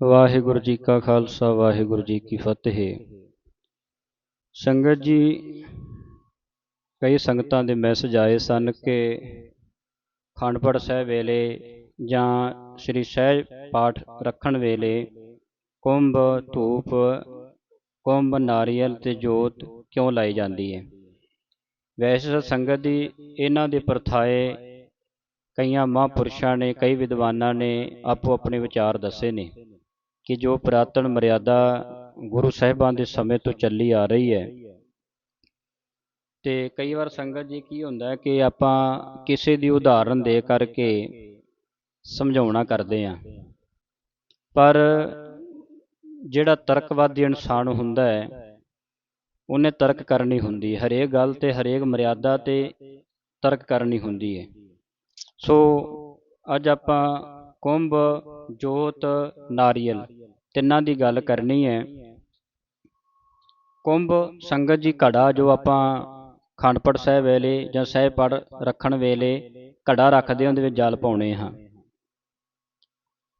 ਵਾਹਿਗੁਰੂ ਜੀ ਕਾ ਖਾਲਸਾ, ਵਾਹਿਗੁਰੂ ਜੀ ਕੀ ਫਤਿਹ। ਸੰਗਤ ਜੀ, ਕਈ ਸੰਗਤਾਂ ਦੇ ਮੈਸੇਜ ਆਏ ਸਨ ਕਿ ਖੰਡਪੜ ਸਾਹਿਬ ਵੇਲੇ ਜਾਂ ਸ੍ਰੀ ਸਹਿਜ ਪਾਠ ਰੱਖਣ ਵੇਲੇ ਕੁੰਭ, ਧੂਪ, ਕੁੰਭ, ਨਾਰੀਅਲ ਤੇ ਜੋਤ ਕਿਉਂ ਲਾਈ ਜਾਂਦੀ ਹੈ ਵੈਸੇ ਤਾਂ ਸੰਗਤ ਦੀ ਇਹਨਾਂ ਦੇ ਪ੍ਰਥਾਏ ਕਈਆਂ ਮਹਾਂਪੁਰਸ਼ਾਂ ਨੇ, ਕਈ ਵਿਦਵਾਨਾਂ ਨੇ ਆਪੋ ਆਪਣੇ ਵਿਚਾਰ ਦੱਸੇ ਨੇ। ਕਿ ਜੋ ਪੁਰਾਤਨ ਮਰਿਆਦਾ ਗੁਰੂ ਸਾਹਿਬਾਨ ਦੇ ਸਮੇਂ ਤੋਂ ਚੱਲੀ ਆ ਰਹੀ ਹੈ। ਤੇ ਕਈ ਵਾਰ ਸੰਗਤ ਜੀ ਕੀ ਹੁੰਦਾ ਹੈ ਕਿ ਆਪਾਂ ਕਿਸੇ ਦੀ ਉਦਾਹਰਨ ਦੇ ਕਰਕੇ ਸਮਝਾਉਣਾ ਕਰਦੇ ਆ ਪਰ ਜਿਹੜਾ ਤਰਕਵਾਦੀ ਇਨਸਾਨ ਹੁੰਦਾ ਹੈ, ਉਹਨੇ ਤਰਕ ਕਰਨੀ ਹੁੰਦੀ ਹੈ। ਹਰੇਕ ਗੱਲ ਤੇ ਹਰੇਕ ਮਰਿਆਦਾ ਤੇ ਤਰਕ ਕਰਨੀ ਹੁੰਦੀ ਹੈ। ਸੋ ਅੱਜ ਆਪਾਂ ਕੁੰਭ, ਜੋਤ, ਨਾਰੀਅਲ ਤਿੰਨਾਂ ਦੀ ਗੱਲ ਕਰਨੀ ਹੈ। ਕੁੰਭ ਸੰਗਤ ਜੀ ਘੜਾ ਜੋ ਆਪਾਂ ਖੰਡਪੜ ਸਾਹਿਬ ਵੇਲੇ ਜਾਂ ਸਹਿਬ ਪੜ ਰੱਖਣ ਵੇਲੇ ਘੜਾ ਰੱਖਦੇ ਉਹਦੇ ਵਿੱਚ ਜਲ ਪਾਉਣੇ ਹਾਂ।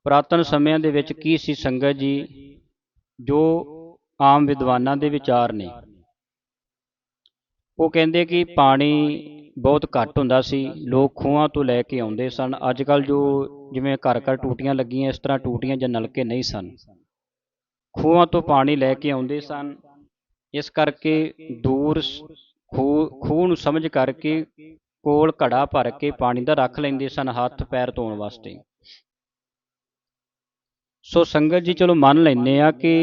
ਪ੍ਰਾਤਨ ਸਮਿਆਂ ਦੇ ਵਿੱਚ ਕੀ ਸੀ ਸੰਗਤ ਜੀ ਜੋ ਆਮ ਵਿਦਵਾਨਾਂ ਦੇ ਵਿਚਾਰ ਨੇ? ਉਹ ਕਹਿੰਦੇ ਕਿ ਪਾਣੀ ਬਹੁਤ ਘੱਟ ਹੁੰਦਾ ਸੀ, ਲੋਕ ਖੂਹਾਂ ਤੋਂ ਲੈ ਕੇ ਆਉਂਦੇ ਸਨ। ਅੱਜ ਕੱਲ ਜੋ ਜਿਵੇਂ ਘਰ ਘਰ ਟੂਟੀਆਂ ਲੱਗੀਆਂ, ਇਸ ਤਰ੍ਹਾਂ ਟੂਟੀਆਂ ਜਾਂ ਨਲਕੇ ਨਹੀਂ ਸਨ। ਖੂਹਾਂ ਤੋਂ ਪਾਣੀ ਲੈ ਕੇ ਆਉਂਦੇ ਸਨ। ਇਸ ਕਰਕੇ ਦੂਰ ਖੂਹ ਖੂਹ ਨੂੰ ਸਮਝ ਕਰਕੇ ਕੋਲ ਘੜਾ ਭਰ ਕੇ ਪਾਣੀ ਦਾ ਰੱਖ ਲੈਂਦੇ ਸਨ ਹੱਥ ਪੈਰ ਧੋਣ ਵਾਸਤੇ। ਸੋ ਸੰਗਤ ਜੀ ਚਲੋ ਮੰਨ ਲੈਨੇ ਆ ਕਿ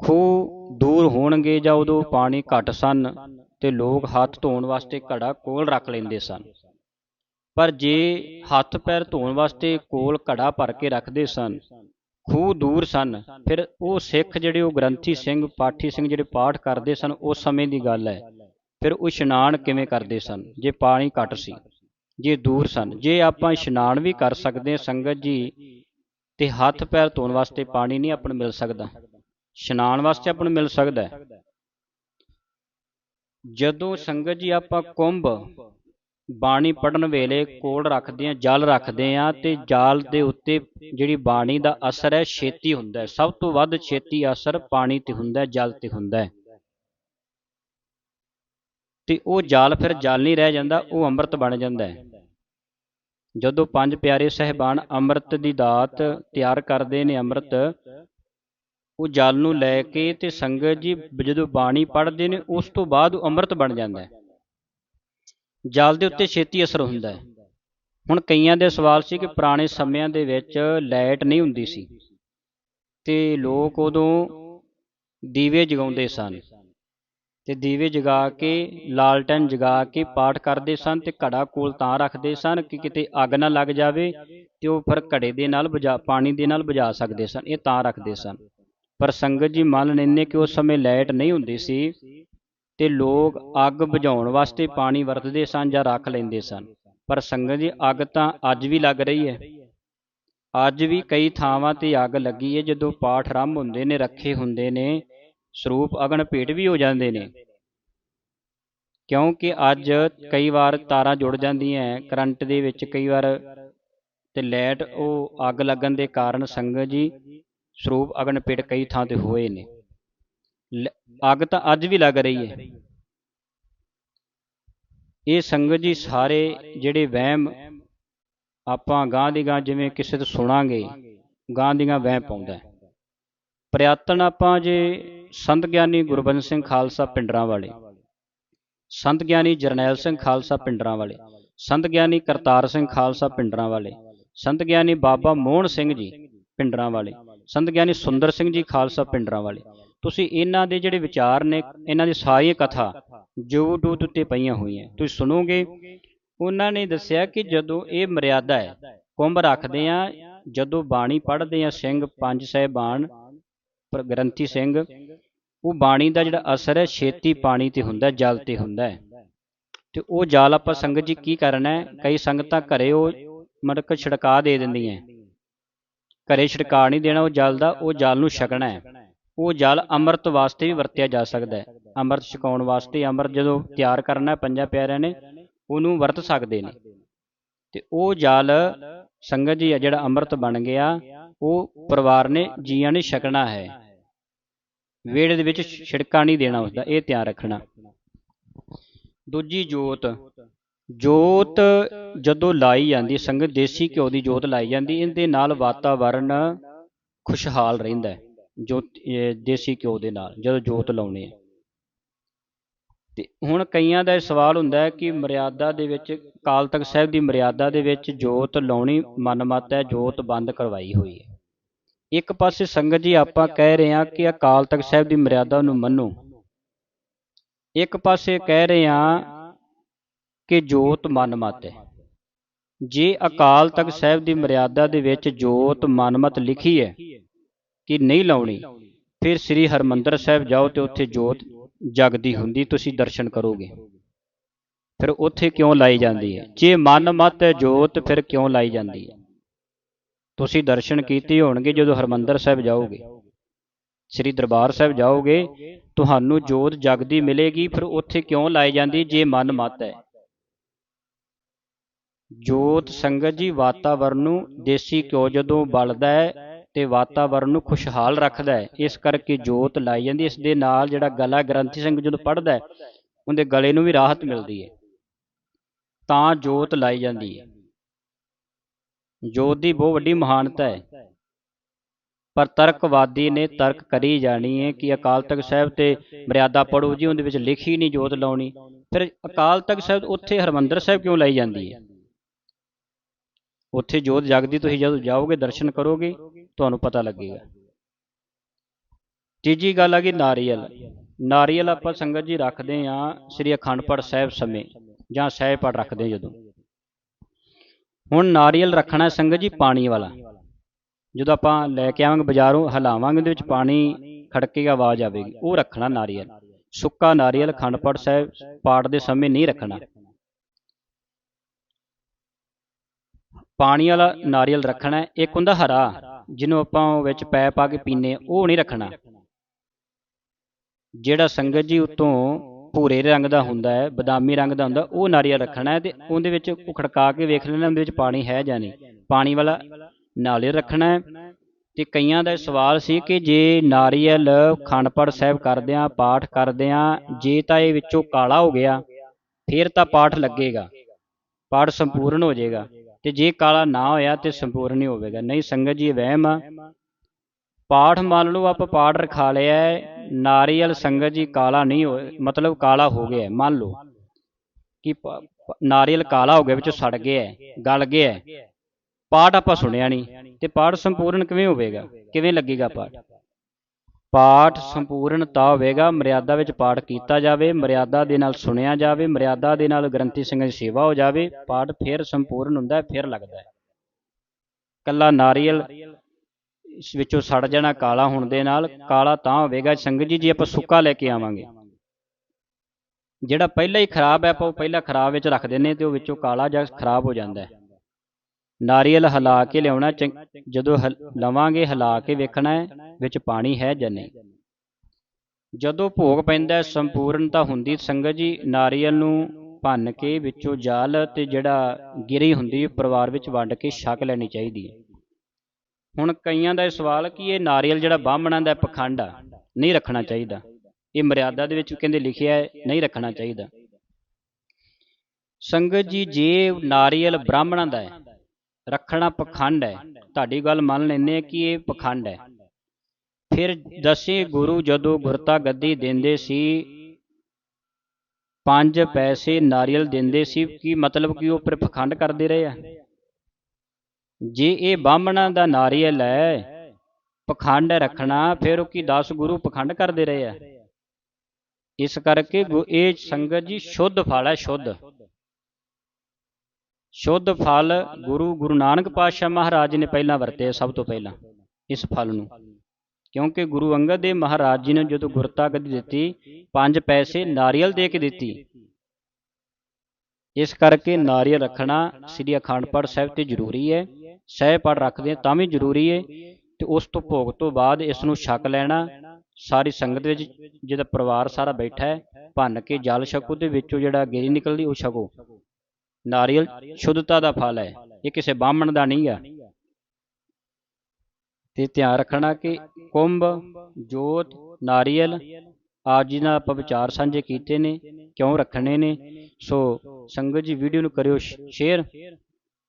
ਖੂਹ ਦੂਰ ਹੋਣਗੇ ਜਾਂ ਉਦੋਂ ਪਾਣੀ ਘੱਟ ਸਨ ਤੇ ਲੋਕ ਹੱਥ ਧੋਣ ਵਾਸਤੇ ਘੜਾ ਕੋਲ ਰੱਖ ਲੈਂਦੇ ਸਨ। ਪਰ ਜੇ ਹੱਥ ਪੈਰ ਧੋਣ ਵਾਸਤੇ ਕੋਲ ਘੜਾ ਭਰ ਕੇ ਰੱਖਦੇ ਸਨ ਖੂਹ ਦੂਰ ਸਨ। ਫਿਰ ਉਹ ਸਿੱਖ ਜਿਹੜੇ ਉਹ ਗ੍ਰੰਥੀ ਸਿੰਘ, ਪਾਠੀ ਸਿੰਘ ਜਿਹੜੇ ਪਾਠ ਕਰਦੇ ਸਨ, ਉਸ ਸਮੇਂ ਦੀ ਗੱਲ ਹੈ। ਫਿਰ ਉਹ ਇਸ਼ਨਾਨ ਕਿਵੇਂ ਕਰਦੇ ਸਨ? ਜੇ ਪਾਣੀ ਘੱਟ ਸੀ, ਜੇ ਦੂਰ ਸਨ। ਜੇ ਆਪਾਂ ਇਸ਼ਨਾਨ ਵੀ ਕਰ ਸਕਦੇ ਸੰਗਤ ਜੀ, ਤੇ ਹੱਥ ਪੈਰ ਧੋਣ ਵਾਸਤੇ ਪਾਣੀ ਨਹੀਂ ਆਪਾਂ ਨੂੰ ਮਿਲ ਸਕਦਾ। ਇਸ਼ਨਾਨ ਵਾਸਤੇ ਆਪਾਂ ਨੂੰ ਮਿਲ ਸਕਦਾ ਜਦੋਂ ਸੰਗਤ ਜੀ ਆਪਾਂ ਕੁੰਭ ਬਾਣੀ ਪੜਨ ਵੇਲੇ ਕੋਲ ਰੱਖਦੇ ਆ ਜਲ ਰੱਖਦੇ ਆ ਤੇ ਜਾਲ ਦੇ ਉੱਤੇ ਜਿਹੜੀ ਬਾਣੀ ਦਾ ਅਸਰ ਹੈ, ਛੇਤੀ ਹੁੰਦਾ ਹੈ। ਸਭ ਤੋਂ ਵੱਧ ਛੇਤੀ ਅਸਰ ਪਾਣੀ ਤੇ ਹੁੰਦਾ ਹੈ, ਜਲ ਤੇ ਹੁੰਦਾ ਹੈ। ਤੇ ਉਹ ਜਾਲ ਫਿਰ ਜਲ ਨਹੀਂ ਰਹਿ ਜਾਂਦਾ, ਉਹ ਅੰਮ੍ਰਿਤ ਬਣ ਜਾਂਦਾ ਹੈ। ਜਦੋਂ ਪੰਜ ਪਿਆਰੇ ਸਹਿਬਾਨ ਅੰਮ੍ਰਿਤ ਦੀ ਦਾਤ ਤਿਆਰ ਕਰਦੇ ਨੇ ਅੰਮ੍ਰਿਤ, ਉਹ ਜਲ ਨੂੰ ਲੈ ਕੇ ਤੇ ਸੰਗਤ ਜੀ ਜਦੋਂ ਬਾਣੀ ਪੜ੍ਹਦੇ ਨੇ, ਉਸ ਤੋਂ ਬਾਅਦ ਉਹ ਅੰਮ੍ਰਿਤ ਬਣ ਜਾਂਦਾ ਹੈ। ਜਲ ਦੇ ਉੱਤੇ ਛੇਤੀ ਅਸਰ ਹੁੰਦਾ ਹੈ। ਹੁਣ ਕਈਆਂ ਦੇ ਸਵਾਲ ਸੀ ਕਿ ਪੁਰਾਣੇ ਸਮਿਆਂ ਦੇ ਵਿੱਚ ਲਾਈਟ ਨਹੀਂ ਹੁੰਦੀ ਸੀ ਤੇ ਲੋਕ ਉਦੋਂ ਦੀਵੇ ਜਗਾਉਂਦੇ ਸਨ ਤੇ ਦੀਵੇ ਜਗਾ ਕੇ ਲਾਲਟਨ ਜਗਾ ਕੇ ਪਾਠ ਕਰਦੇ ਸਨ ਤੇ ਘੜਾ ਕੋਲ ਤਾਂ ਰੱਖਦੇ ਸਨ ਕਿ ਕਿਤੇ ਅੱਗ ਨਾ ਲੱਗ ਜਾਵੇ ਤੇ ਉਹ ਫਿਰ ਘੜੇ ਦੇ ਨਾਲ ਬੁਝਾ ਪਾਣੀ ਦੇ ਨਾਲ ਬੁਝਾ ਸਕਦੇ ਸਨ, ਇਹ ਤਾਂ ਰੱਖਦੇ ਸਨ। ਪਰ ਸੰਗਤ ਜੀ ਮੰਨ ਲੈਂਦੇ ਕਿ ਉਸ ਸਮੇਂ ਲਾਈਟ ਨਹੀਂ ਹੁੰਦੀ ਸੀ ਤੇ ਲੋਕ ਅੱਗ ਬੁਝਾਉਣ ਵਾਸਤੇ ਪਾਣੀ ਵਰਤਦੇ ਸਨ ਜਾਂ ਰੱਖ ਲੈਂਦੇ ਸਨ। ਪਰ ਸੰਗਤ ਜੀ ਅੱਗ ਤਾਂ ਅੱਜ ਵੀ ਲੱਗ ਰਹੀ ਹੈ। ਅੱਜ ਵੀ ਕਈ ਥਾਵਾਂ ਤੇ ਅੱਗ ਲੱਗੀ ਹੈ ਜਦੋਂ ਪਾਠ ਆਰੰਭ ਹੁੰਦੇ ਨੇ, ਰੱਖੇ ਹੁੰਦੇ ਨੇ, ਸਰੂਪ ਅਗਨ ਭੇਟ ਵੀ ਹੋ ਜਾਂਦੇ ਨੇ। ਕਿਉਂਕਿ ਅੱਜ ਕਈ ਵਾਰ ਤਾਰਾਂ ਜੁੜ ਜਾਂਦੀਆਂ ਕਰੰਟ ਦੇ ਵਿੱਚ ਕਈ ਵਾਰ ਤੇ ਲਾਈਟ ਉਹ ਅੱਗ ਲੱਗਣ ਦੇ ਕਾਰਨ ਸੰਗਤ ਜੀ ਸਰੂਪ ਅਗਨ ਭੇਟ ਕਈ ਥਾਂ ਤੇ ਹੋਏ ਨੇ। ਅੱਗ ਤਾਂ ਅੱਜ ਵੀ ਲੱਗ ਰਹੀ ਹੈ। ਇਹ ਸੰਗਤ ਜੀ ਸਾਰੇ ਜਿਹੜੇ ਵਹਿਮ ਆਪਾਂ ਗਾਂ ਦੀ ਗਾਂ ਜਿਵੇਂ ਕਿਸੇ ਤੋਂ ਸੁਣਾਂਗੇ, ਗਾਂ ਦੀਆਂ ਵਹਿਮ ਪਾਉਂਦਾ ਪ੍ਰਿਆਤਨ ਆਪਾਂ ਜੇ ਸੰਤ ਗਿਆਨੀ ਗੁਰਬੰਦ ਸਿੰਘ ਖਾਲਸਾ ਪਿੰਡਰਾਂ ਵਾਲੇ, ਸੰਤ ਗਿਆਨੀ ਜਰਨੈਲ ਸਿੰਘ ਖਾਲਸਾ ਪਿੰਡਰਾਂ ਵਾਲੇ, ਸੰਤ ਗਿਆਨੀ ਕਰਤਾਰ ਸਿੰਘ ਖਾਲਸਾ ਪਿੰਡਰਾਂ ਵਾਲੇ, ਸੰਤ ਗਿਆਨੀ ਬਾਬਾ ਮੋਹਨ ਸਿੰਘ ਜੀ ਪਿੰਡਰਾਂ ਵਾਲੇ, ਸੰਤ ਗਿਆਨੀ ਸੁੰਦਰ ਸਿੰਘ ਜੀ ਖਾਲਸਾ ਪਿੰਡਰਾਂ ਵਾਲੇ ਤੁਸੀਂ ਇਹਨਾਂ ਦੇ ਜਿਹੜੇ ਵਿਚਾਰ ਨੇ, ਇਹਨਾਂ ਦੀ ਸਾਰੀ ਕਥਾ YouTube ਉੱਤੇ ਪਈਆਂ ਹੋਈਆਂ। ਤੁਸੀਂ ਸੁਣੋਗੇ, ਉਹਨਾਂ ਨੇ ਦੱਸਿਆ ਕਿ ਜਦੋਂ ਇਹ ਮਰਿਆਦਾ ਹੈ, ਕੁੰਭ ਰੱਖਦੇ ਆ ਜਦੋਂ ਬਾਣੀ ਪੜ੍ਹਦੇ ਆ ਸਿੰਘ ਪੰਜ ਸਹਿਬਾਨ ਗ੍ਰੰਥੀ ਸਿੰਘ, ਉਹ ਬਾਣੀ ਦਾ ਜਿਹੜਾ ਅਸਰ ਹੈ ਛੇਤੀ ਪਾਣੀ ਤੇ ਹੁੰਦਾ, ਜਲ ਤੇ ਹੁੰਦਾ ਹੈ। ਤੇ ਉਹ ਜਲ ਆਪਾਂ ਸੰਗਤ ਜੀ ਕੀ ਕਰਨਾ ਹੈ, ਕਈ ਸੰਗਤਾਂ ਘਰੇ ਉਹ ਮਤਲਬ ਛਿੜਕਾ ਦੇ ਦਿੰਦੀਆਂ ਘਰੇ ਛਿੜਕਾ ਨਹੀਂ ਦੇਣਾ ਉਹ ਜਲ ਦਾ, ਉਹ ਜਲ ਨੂੰ ਛਕਣਾ ਹੈ। ਉਹ ਜਲ ਅੰਮ੍ਰਿਤ ਵਾਸਤੇ ਵੀ ਵਰਤਿਆ ਜਾ ਸਕਦਾ ਹੈ। ਅੰਮ੍ਰਿਤ ਛਕਾਉਣ ਵਾਸਤੇ ਅੰਮ੍ਰਿਤ ਜਦੋਂ ਤਿਆਰ ਕਰਨਾ ਪੰਜਾਂ ਪਿਆਰਿਆਂ ਨੇ, ਉਹਨੂੰ ਵਰਤ ਸਕਦੇ ਨੇ। ਤੇ ਉਹ ਜਲ ਸੰਗਤ ਜੀ ਆ, ਜਿਹੜਾ ਅੰਮ੍ਰਿਤ ਬਣ ਗਿਆ, ਉਹ ਪਰਿਵਾਰ ਨੇ, ਜੀਆਂ ਨੇ ਛਕਣਾ ਹੈ। ਵਿਹੜੇ ਦੇ ਵਿੱਚ ਛਿੜਕਾ ਨਹੀਂ ਦੇਣਾ ਉਸਦਾ, ਇਹ ਧਿਆਨ ਰੱਖਣਾ। ਦੂਜੀ ਜੋਤ ਜੋਤ ਜਦੋਂ ਲਾਈ ਜਾਂਦੀ ਸੰਗਤ ਦੇਸੀ ਘਿਓ ਦੀ ਜੋਤ ਲਾਈ ਜਾਂਦੀ ਇਹਦੇ ਨਾਲ ਵਾਤਾਵਰਨ ਖੁਸ਼ਹਾਲ ਰਹਿੰਦਾ ਹੈ। ਜੋ ਦੇਸੀ ਘਿਓ ਦੇ ਨਾਲ, ਜਦੋਂ ਜੋਤ ਲਾਉਣੇ ਆ। ਤੇ ਹੁਣ ਕਈਆਂ ਦਾ ਇਹ ਸਵਾਲ ਹੁੰਦਾ ਹੈ ਕਿ ਮਰਿਆਦਾ ਦੇ ਵਿੱਚ ਕਾਲ ਤਖਤ ਸਾਹਿਬ ਦੀ ਮਰਿਆਦਾ ਦੇ ਵਿੱਚ ਜੋਤ ਲਾਉਣੀ ਮਨਮਤ ਹੈ, ਜੋਤ ਬੰਦ ਕਰਵਾਈ ਹੋਈ ਹੈ। ਇੱਕ ਪਾਸੇ ਸੰਗਤ ਜੀ ਆਪਾਂ ਕਹਿ ਰਹੇ ਹਾਂ ਕਿ ਅਕਾਲ ਤਖਤ ਸਾਹਿਬ ਦੀ ਮਰਿਆਦਾ ਨੂੰ ਮੰਨੋ। ਇੱਕ ਪਾਸੇ ਕਹਿ ਰਹੇ ਹਾਂ ਕਿ ਜੋਤ ਮਨਮਤ ਹੈ। ਜੇ ਅਕਾਲ ਤਖਤ ਸਾਹਿਬ ਦੀ ਮਰਿਆਦਾ ਦੇ ਵਿੱਚ ਜੋਤ ਮਨਮਤ ਲਿਖੀ ਹੈ ਕਿ ਨਹੀਂ ਲਾਉਣੀ, ਫਿਰ ਸ੍ਰੀ ਹਰਮੰਦਰ ਸਾਹਿਬ ਜਾਓ ਤੇ ਉੱਥੇ ਜੋਤ ਜਗਦੀ ਹੁੰਦੀ, ਤੁਸੀਂ ਦਰਸ਼ਨ ਕਰੋਗੇ। ਫਿਰ ਉੱਥੇ ਕਿਉਂ ਲਾਈ ਜਾਂਦੀ ਹੈ? ਜੇ ਮਨ ਮਤ ਹੈ ਜੋਤ, ਫਿਰ ਕਿਉਂ ਲਾਈ ਜਾਂਦੀ ਹੈ? ਤੁਸੀਂ ਦਰਸ਼ਨ ਕੀਤੇ ਹੋਣਗੇ ਜਦੋਂ ਹਰਮੰਦਰ ਸਾਹਿਬ ਜਾਓਗੇ। ਸ੍ਰੀ ਦਰਬਾਰ ਸਾਹਿਬ ਜਾਓਗੇ, ਤੁਹਾਨੂੰ ਜੋਤ ਜਗਦੀ ਮਿਲੇਗੀ, ਫਿਰ ਉੱਥੇ ਕਿਉਂ ਲਾਈ ਜਾਂਦੀ ਜੇ ਮਨ ਮਤ ਹੈ। ਜੋਤ ਸੰਗਤ ਜੀ, ਵਾਤਾਵਰਨ ਨੂੰ ਦੇਸੀ ਘਿਓ ਜਦੋਂ ਬਲਦਾ ਹੈ ਤੇ ਵਾਤਾਵਰਣ ਨੂੰ ਖੁਸ਼ਹਾਲ ਰੱਖਦਾ ਹੈ। ਇਸ ਕਰਕੇ ਜੋਤ ਲਾਈ ਜਾਂਦੀ ਇਸ ਦੇ ਨਾਲ ਜਿਹੜਾ ਗਲਾ ਗ੍ਰੰਥੀ ਸਿੰਘ ਜਦੋਂ ਪੜਦਾ ਹੈ, ਉਹਦੇ ਗਲੇ ਨੂੰ ਵੀ ਰਾਹਤ ਮਿਲਦੀ ਹੈ। ਤਾਂ ਜੋਤ ਲਾਈ ਜਾਂਦੀ ਹੈ। ਜੋਤ ਦੀ ਬਹੁਤ ਵੱਡੀ ਮਹਾਨਤਾ ਹੈ। ਪਰ ਤਰਕਵਾਦੀ ਨੇ ਤਰਕ ਕਰੀ ਜਾਣੀ ਹੈ ਕਿ ਅਕਾਲ ਤਖਤ ਸਾਹਿਬ ਤੇ ਮਰਿਆਦਾ ਪੜੋ ਜੀ, ਉਹਦੇ ਵਿੱਚ ਲਿਖੀ ਨਹੀਂ ਜੋਤ ਲਾਉਣੀ। ਫਿਰ ਅਕਾਲ ਤਖਤ ਸਾਹਿਬ ਉੱਥੇ ਹਰਮੰਦਰ ਸਾਹਿਬ ਕਿਉਂ ਲਾਈ ਜਾਂਦੀ ਹੈ? ਉੱਥੇ ਜੋਤ ਜਗਦੀ ਤੁਸੀਂ ਜਦੋਂ ਜਾਓਗੇ, ਦਰਸ਼ਨ ਕਰੋਗੇ, ਤੁਹਾਨੂੰ ਪਤਾ ਲੱਗੇਗਾ। ਤੀਜੀ ਗੱਲ ਆ ਕਿ ਨਾਰੀਅਲ। ਨਾਰੀਅਲ ਆਪਾਂ ਸੰਗਤ ਜੀ ਰੱਖਦੇ ਆ ਸ੍ਰੀ ਅਖੰਡ ਪਾਠ ਸਾਹਿਬ ਸਮੇਂ, ਜਾਂ ਸਹਿਜ ਪਾਠ ਰੱਖਦੇ ਜਦੋਂ। ਹੁਣ ਨਾਰੀਅਲ ਰੱਖਣਾ ਸੰਗਤ ਜੀ ਪਾਣੀ ਵਾਲਾ। ਜਦੋਂ ਆਪਾਂ ਲੈ ਕੇ ਆਵਾਂਗੇ ਬਾਜ਼ਾਰੋਂ, ਹਲਾਵਾਂਗੇ ਉਹਦੇ ਵਿੱਚ ਪਾਣੀ ਖੜਕੇਗਾ ਆਵਾਜ਼ ਆਵੇਗੀ। ਉਹ ਰੱਖਣਾ ਨਾਰੀਅਲ। ਸੁੱਕਾ ਨਾਰੀਅਲ ਅਖੰਡ ਪਾਠ ਸਾਹਿਬ ਪਾਠ ਦੇ ਸਮੇਂ ਨਹੀਂ ਰੱਖਣਾ। ਪਾਣੀ ਵਾਲਾ ਨਾਰੀਅਲ ਰੱਖਣਾ ਇੱਕ ਹੁੰਦਾ ਹਰਾ, ਜਿਹਨੂੰ ਆਪਾਂ ਉਹ ਵਿੱਚ ਪੈ ਪਾ ਕੇ ਪੀਨੇ ਉਹ ਨਹੀਂ ਰੱਖਣਾ। ਜਿਹੜਾ ਸੰਗਤ ਜੀ ਉਤੋਂ ਭੂਰੇ ਰੰਗ ਦਾ ਹੁੰਦਾ ਹੈ, ਬਦਾਮੀ ਰੰਗ ਦਾ ਹੁੰਦਾ, ਉਹ ਨਾਰੀਅਲ ਰੱਖਣਾ ਹੈ ਤੇ ਉਹਦੇ ਵਿੱਚ ਉਹ ਖੜਕਾ ਕੇ ਵੇਖ ਲੈਣਾ ਉਹਦੇ ਵਿੱਚ ਪਾਣੀ ਹੈ ਜਾਂ ਨਹੀਂ। ਪਾਣੀ ਵਾਲਾ ਨਾਰੀਅਲ ਰੱਖਣਾ ਹੈ ਤੇ ਕਈਆਂ ਦਾ ਇਹ ਸਵਾਲ ਸੀ ਕਿ ਜੇ ਨਾਰੀਅਲ ਖੰਡਪੜ ਸਾਹਿਬ ਕਰਦਿਆਂ ਪਾਠ ਕਰਦਿਆਂ ਜੇ ਤਾਂ ਇਹ ਵਿੱਚੋਂ ਕਾਲਾ ਹੋ ਗਿਆ, ਫਿਰ ਤਾਂ ਪਾਠ ਲੱਗੇਗਾ, ਪਾਠ ਸੰਪੂਰਨ ਹੋ ਜਾਏਗਾ। ਤੇ ਜੇ ਕਾਲਾ ਨਾ ਹੋਇਆ ਤੇ ਸੰਪੂਰਨ ਹੀ ਹੋਵੇਗਾ। ਨਹੀਂ ਸੰਗਤ ਜੀ ਵਹਿਮ ਆ। ਪਾਠ ਮੰਨ ਲਓ ਆਪਾਂ ਪਾਠ ਰਖਾ ਲਿਆ ਹੈ। ਨਾਰੀਅਲ ਸੰਗਤ ਜੀ ਕਾਲਾ ਨਹੀਂ ਹੋ ਮਤਲਬ ਕਾਲਾ ਹੋ ਗਿਆ ਮੰਨ ਲਓ ਕਿ ਨਾਰੀਅਲ ਕਾਲਾ ਹੋ ਗਿਆ ਵਿੱਚੋਂ ਸੜ ਗਿਆ ਹੈ, ਗਲ ਗਿਆ ਹੈ। ਪਾਠ ਆਪਾਂ ਸੁਣਿਆ ਨਹੀਂ ਤੇ ਪਾਠ ਸੰਪੂਰਨ ਕਿਵੇਂ ਹੋਵੇਗਾ? ਕਿਵੇਂ ਲੱਗੇਗਾ ਪਾਠ? ਪਾਠ ਸੰਪੂਰਨ ਤਾਂ ਹੋਵੇਗਾ। ਮਰਿਆਦਾ ਵਿੱਚ ਪਾਠ ਕੀਤਾ ਜਾਵੇ, ਮਰਿਆਦਾ ਦੇ ਨਾਲ ਸੁਣਿਆ ਜਾਵੇ, ਮਰਿਆਦਾ ਦੇ ਨਾਲ ਗ੍ਰੰਥੀ ਸਿੰਘ ਦੀ ਸੇਵਾ ਹੋ ਜਾਵੇ, ਪਾਠ ਫਿਰ ਸੰਪੂਰਨ ਹੁੰਦਾ ਹੈ, ਫਿਰ ਲੱਗਦਾ ਹੈ। ਕੱਲਾ ਨਾਰੀਅਲ ਇਸ ਵਿੱਚੋਂ ਸੜ ਜਾਣਾ ਕਾਲਾ ਹੋਣ ਦੇ ਨਾਲ, ਕਾਲਾ ਤਾਂ ਹੋਵੇਗਾ ਸੰਗਤ ਜੀ, ਜੇ ਆਪਾਂ ਸੁੱਕਾ ਲੈ ਕੇ ਆਵਾਂਗੇ। ਜਿਹੜਾ ਪਹਿਲਾਂ ਹੀ ਖਰਾਬ ਹੈ, ਆਪਾਂ ਉਹ ਪਹਿਲਾਂ ਖਰਾਬ ਵਿੱਚ ਰੱਖ ਦਿੰਦੇ ਤੇ ਉਹ ਵਿੱਚੋਂ ਕਾਲਾ ਜਾਂ ਖਰਾਬ ਹੋ ਜਾਂਦਾ ਹੈ। ਨਾਰੀਅਲ ਹਿਲਾ ਕੇ ਲਿਆਉਣਾ ਚੰਗ- ਜਦੋਂ ਹਲ- ਲਵਾਂਗੇ ਹਿਲਾ ਕੇ ਵੇਖਣਾ ਹੈ ਵਿੱਚ ਪਾਣੀ ਹੈ ਜਾਂ ਨਹੀਂ। ਜਦੋਂ ਭੋਗ ਪੈਂਦਾ ਹੈ, ਸੰਪੂਰਨਤਾ ਹੁੰਦੀ ਸੰਗਤ ਜੀ ਨਾਰੀਅਲ ਨੂੰ ਭੰਨ ਕੇ ਵਿੱਚੋਂ ਜਾਲ ਤੇ ਜਿਹੜਾ ਗਿਰੀ ਹੁੰਦੀ ਪਰਿਵਾਰ ਵਿੱਚ ਵੰਡ ਕੇ ਛਕ ਲੈਣੀ ਚਾਹੀਦੀ ਹੈ। ਹੁਣ ਕਈਆਂ ਦਾ ਇਹ ਸਵਾਲ ਕਿ ਇਹ ਨਾਰੀਅਲ ਜਿਹੜਾ ਬਾਹਮਣਾਂ ਦਾ ਪਖੰਡ ਆ ਨਹੀਂ ਰੱਖਣਾ ਚਾਹੀਦਾ। ਇਹ ਮਰਿਆਦਾ ਦੇ ਵਿੱਚ ਕਹਿੰਦੇ ਲਿਖਿਆ ਹੈ ਨਹੀਂ ਰੱਖਣਾ ਚਾਹੀਦਾ। ਸੰਗਤ ਜੀ ਜੇ ਨਾਰੀਅਲ ਬ੍ਰਾਹਮਣਾਂ ਦਾ ਹੈ ਰੱਖਣਾ ਪਖੰਡ ਹੈ। ਤੁਹਾਡੀ ਗੱਲ ਮੰਨ ਲੈਂਦੇ ਆ ਕਿ ਇਹ ਪਖੰਡ ਹੈ। ਫਿਰ ਦਸੇ ਗੁਰੂ ਜਦੋਂ ਗੁਰਤਾ ਗੱਦੀ ਦਿੰਦੇ ਸੀ, ਪੰਜ ਪੈਸੇ ਨਾਰੀਅਲ ਦਿੰਦੇ ਸੀ, ਕਿ ਮਤਲਬ ਕਿ ਉਹ ਪਰ ਪਖੰਡ ਕਰਦੇ ਰਹੇ ਆ? ਜੇ ਇਹ ਬਾਹਮਣਾਂ ਦਾ ਨਾਰੀਅਲ ਹੈ, ਪਖੰਡ ਰੱਖਣਾ, ਫਿਰ ਉਹ ਕੀ 10 ਗੁਰੂ ਪਖੰਡ ਕਰਦੇ ਰਹੇ ਆ? ਇਸ ਕਰਕੇ ਗੁ- ਇਹ ਸੰਗਤ ਜੀ ਸ਼ੁੱਧ ਫਲ ਹੈ, ਸ਼ੁੱਧ। ਸ਼ੁੱਧ ਫਲ ਗੁਰੂ ਗੁਰੂ ਨਾਨਕ ਪਾਤਸ਼ਾਹ ਮਹਾਰਾਜ ਨੇ ਪਹਿਲਾਂ ਵਰਤੇ ਸਭ ਤੋਂ ਪਹਿਲਾਂ, ਇਸ ਫਲ ਨੂੰ। ਕਿਉਂਕਿ ਗੁਰੂ ਅੰਗਦ ਦੇਵ ਮਹਾਰਾਜ ਜੀ ਨੇ ਜਦੋਂ ਗੁਰਤਾ ਗੱਦੀ ਦਿੱਤੀ, ਪੰਜ ਪੈਸੇ ਨਾਰੀਅਲ ਦੇ ਕੇ ਦਿੱਤੀ। ਇਸ ਕਰਕੇ ਨਾਰੀਅਲ ਰੱਖਣਾ ਸ੍ਰੀ ਅਖੰਡ ਪਾਠ ਸਾਹਿਬ ਤੇ ਜ਼ਰੂਰੀ ਹੈ। ਸਹਿਜ ਪਾਠ ਰੱਖਦੇ ਤਾਂ ਵੀ ਜ਼ਰੂਰੀ ਹੈ ਤੇ ਉਸ ਤੋਂ ਭੋਗ ਤੋਂ ਬਾਅਦ ਇਸ ਨੂੰ ਛਕ ਲੈਣਾ, ਸਾਰੀ ਸੰਗਤ ਵਿੱਚ ਜਿਹਦਾ ਪਰਿਵਾਰ ਸਾਰਾ ਬੈਠਾ ਹੈ, ਭੰਨ ਕੇ ਜਲ ਛਕੋ ਦੇ ਵਿੱਚੋਂ ਜਿਹੜਾ ਗੇਰੀ ਨਿਕਲਦੀ ਉਹ ਛਕੋ। ਨਾਰੀਅਲ ਸ਼ੁੱਧਤਾ ਦਾ ਫਲ ਹੈ। ਇਹ ਕਿਸੇ ਬਾਹਮਣ ਦਾ ਨਹੀਂ ਹੈ ਤੇ ਧਿਆਨ ਰੱਖਣਾ ਕਿ ਕੁੰਭ, ਜੋਤ, ਨਾਰੀਅਲ ਆਪ ਜੀ ਨਾਲ ਆਪਾਂ ਵਿਚਾਰ ਸਾਂਝੇ ਕੀਤੇ ਨੇ, ਕਿਉਂ ਰੱਖਣੇ ਨੇ। ਸੋ ਸੰਗਤ ਜੀ ਵੀਡੀਓ ਨੂੰ ਕਰਿਓ ਸ਼ੇਅਰ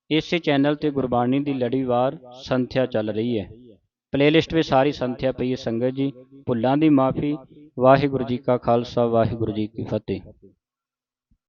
ਇਸੇ ਚੈਨਲ ਤੇ ਗੁਰਬਾਣੀ ਦੀ ਲੜੀਵਾਰ ਸੰਥਿਆ ਚੱਲ ਰਹੀ ਹੈ। ਪਲੇਲਿਸਟ ਵਿੱਚ ਸਾਰੀ ਸੰਥਿਆ ਪਈ ਹੈ ਸੰਗਤ ਜੀ। ਭੁੱਲਾਂ ਦੀ ਮਾਫੀ। ਵਾਹਿਗੁਰੂ ਜੀ ਕਾ ਖਾਲਸਾ, ਵਾਹਿਗੁਰੂ ਜੀ ਕੀ ਫਤਿਹ।